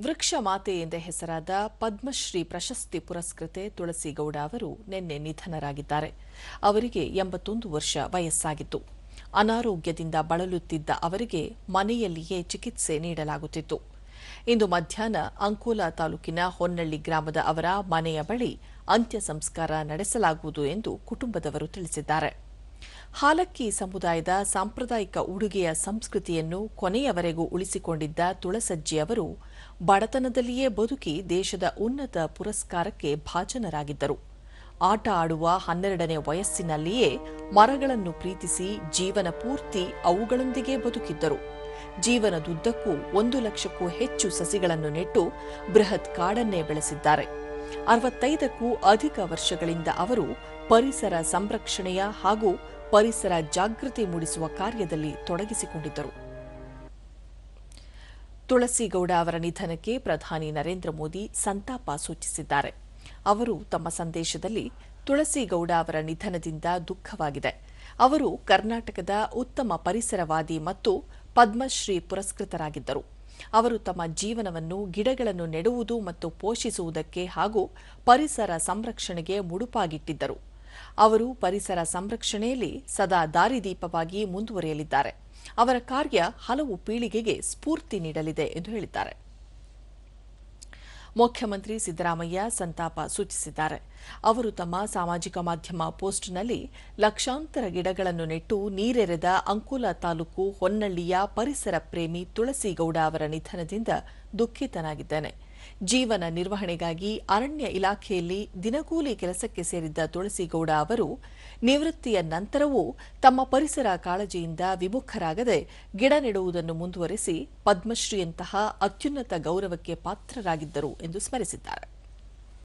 ವೃಕ್ಷ ಮಾತೆ ಎಂದೇ ಹೆಸರಾದ ಪದ್ಮಶ್ರೀ ಪ್ರಶಸ್ತಿ ಪುರಸ್ಕೃತೆ ತುಳಸಿಗೌಡ ಅವರು ನಿನ್ನೆ ನಿಧನರಾಗಿದ್ದಾರೆ. ಅವರಿಗೆ ಎಂಬತ್ತೊಂದು ವರ್ಷ ವಯಸ್ಸಾಗಿತ್ತು. ಅನಾರೋಗ್ಯದಿಂದ ಬಳಲುತ್ತಿದ್ದ ಅವರಿಗೆ ಮನೆಯಲ್ಲಿಯೇ ಚಿಕಿತ್ಸೆ ನೀಡಲಾಗುತ್ತಿತ್ತು. ಇಂದು ಮಧ್ಯಾಹ್ನ ಅಂಕೋಲಾ ತಾಲೂಕಿನ ಹೊನ್ನಳ್ಳಿ ಗ್ರಾಮದ ಅವರ ಮನೆಯ ಬಳಿ ಅಂತ್ಯ ಸಂಸ್ಕಾರ ನಡೆಸಲಾಗುವುದು ಎಂದು ಕುಟುಂಬದವರು ತಿಳಿಸಿದ್ದಾರೆ. ಹಾಲಕ್ಕಿ ಸಮುದಾಯದ ಸಾಂಪ್ರದಾಯಿಕ ಉಡುಗೆಯ ಸಂಸ್ಕೃತಿಯನ್ನು ಕೊನೆಯವರೆಗೂ ಉಳಿಸಿಕೊಂಡಿದ್ದ ತುಳಸಜ್ಜಿ ಅವರು ಬಡತನದಲ್ಲಿಯೇ ಬದುಕಿ ದೇಶದ ಉನ್ನತ ಪುರಸ್ಕಾರಕ್ಕೆ ಭಾಜನರಾಗಿದ್ದರು. ಆಟ ಆಡುವ ಹನ್ನೆರಡನೇ ವಯಸ್ಸಿನಲ್ಲಿಯೇ ಮರಗಳನ್ನು ಪ್ರೀತಿಸಿ ಜೀವನ ಪೂರ್ತಿ ಅವುಗಳೊಂದಿಗೆ ಬದುಕಿದ್ದರು. ಜೀವನದುದ್ದಕ್ಕೂ ಒಂದು ಲಕ್ಷಕ್ಕೂ ಹೆಚ್ಚು ಸಸಿಗಳನ್ನು ನೆಟ್ಟು ಬೃಹತ್ ಕಾಡನ್ನೇ ಬೆಳೆಸಿದ್ದಾರೆ. ಅರವತ್ತೈದಕ್ಕೂ ಅಧಿಕ ವರ್ಷಗಳಿಂದ ಅವರು ಪರಿಸರ ಸಂರಕ್ಷಣೆಯ ಹಾಗೂ ಪರಿಸರ ಜಾಗೃತಿ ಮೂಡಿಸುವ ಕಾರ್ಯದಲ್ಲಿ ತೊಡಗಿಸಿಕೊಂಡಿದ್ದರು. ತುಳಸಿಗೌಡ ಅವರ ನಿಧನಕ್ಕೆ ಪ್ರಧಾನಿ ನರೇಂದ್ರ ಮೋದಿ ಸಂತಾಪ ಸೂಚಿಸಿದ್ದಾರೆ. ಅವರು ತಮ್ಮ ಸಂದೇಶದಲ್ಲಿ ತುಳಸಿಗೌಡ ಅವರ ನಿಧನದಿಂದ ದುಃಖವಾಗಿದೆ. ಅವರು ಕರ್ನಾಟಕದ ಉತ್ತಮ ಪರಿಸರವಾದಿ ಮತ್ತು ಪದ್ಮಶ್ರೀ ಪುರಸ್ಕೃತರಾಗಿದ್ದರು. ಅವರು ತಮ್ಮ ಜೀವನವನ್ನು ಗಿಡಗಳನ್ನು ನೆಡುವುದು ಮತ್ತು ಪೋಷಿಸುವುದಕ್ಕೆ ಹಾಗೂ ಪರಿಸರ ಸಂರಕ್ಷಣೆಗೆ ಮುಡುಪಾಗಿಟ್ಟಿದ್ದರು. ಅವರು ಪರಿಸರ ಸಂರಕ್ಷಣೆಯಲ್ಲಿ ಸದಾ ದಾರಿದೀಪವಾಗಿ ಮುಂದುವರಿಯಲಿದ್ದಾರೆ. ಅವರ ಕಾರ್ಯ ಹಲವು ಪೀಳಿಗೆಗೆ ಸ್ಫೂರ್ತಿ ನೀಡಲಿದೆ ಎಂದು ಹೇಳಿದ್ದಾರೆ. ಮುಖ್ಯಮಂತ್ರಿ ಸಿದ್ದರಾಮಯ್ಯ ಸಂತಾಪ ಸೂಚಿಸಿದ್ದಾರೆ. ಅವರು ತಮ್ಮ ಸಾಮಾಜಿಕ ಮಾಧ್ಯಮ ಪೋಸ್ಟ್ನಲ್ಲಿ ಲಕ್ಷಾಂತರ ಗಿಡಗಳನ್ನು ನೆಟ್ಟು ನೀರೆರೆದ ಅಂಕೋಲ ತಾಲೂಕು ಹೊನ್ನಳ್ಳಿಯ ಪರಿಸರ ಪ್ರೇಮಿ ತುಳಸಿಗೌಡ ಅವರ ನಿಧನದಿಂದ ದುಃಖಿತನಾಗಿದ್ದಾನೆ. ಜೀವನ ನಿರ್ವಹಣೆಗಾಗಿ ಅರಣ್ಯ ಇಲಾಖೆಯಲ್ಲಿ ದಿನಗೂಲಿ ಕೆಲಸಕ್ಕೆ ಸೇರಿದ್ದ ತುಳಸಿಗೌಡ ಅವರು ನಿವೃತ್ತಿಯ ನಂತರವೂ ತಮ್ಮ ಪರಿಸರ ಕಾಳಜಿಯಿಂದ ವಿಮುಖರಾಗದೆ ಗಿಡ ನೆಡುವುದನ್ನು ಮುಂದುವರೆಸಿ ಪದ್ಮಶ್ರೀಯಂತಹ ಅತ್ಯುನ್ನತ ಗೌರವಕ್ಕೆ ಪಾತ್ರರಾಗಿದ್ದರು ಎಂದು ಸ್ಮರಿಸಿದ್ದಾರೆ.